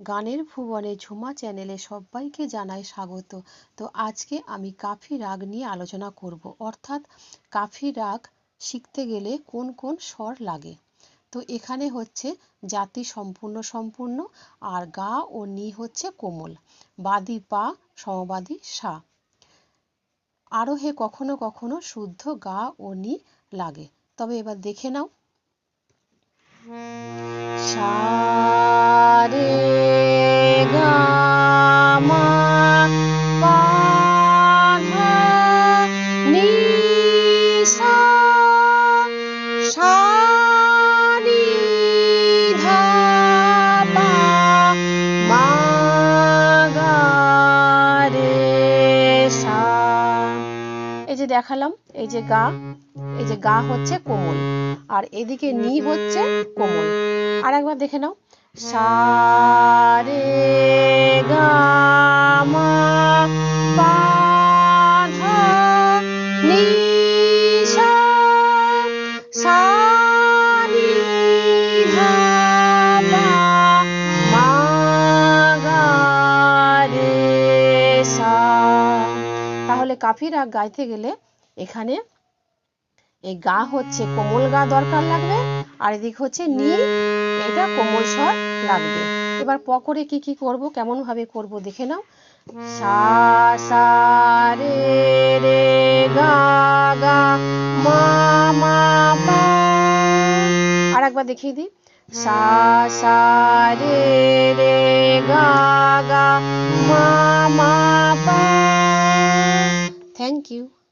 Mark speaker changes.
Speaker 1: গানের ভুবনে ঝুমা চ্যানেলে সবাইকে জানাই স্বাগত। তো আজকে আমি কাফি রাগ নিয়ে আলোচনা করব। অর্থাৎ কাফি রাগ শিখতে গেলে কোন কোন স্বর লাগে? তো এখানে হচ্ছে জাতি সম্পূর্ণ সম্পূর্ণ আর গা ও নি হচ্ছে কোমল। বাদি পা, সমবাদী সা। আরোহে কখনো কখনো শুদ্ধ গা ও নি লাগে। তবে এবার দেখে নাও। সা রে যে দেখালাম, এই যে গা, এই যে গা হচ্ছে কোমল। আর এদিকে নি হচ্ছে কোমল। আর একবার দেখে নাও। সারে গা, মা নি। তাহলে কাফি রাগ গাইতে গেলে এখানে এই গা হচ্ছে কোমল গা দরকার লাগবে আর এদিক হচ্ছে নি এটা কোমল স্বর লাগবে। এবার প করে কি কি করব কেমন ভাবে করব দেখে নাও। সা সা, রে রে, গা গা, মা মা পা আর একবার দেখিয়ে দিই। সা সা, রে রে, গা গা, মা Thank you.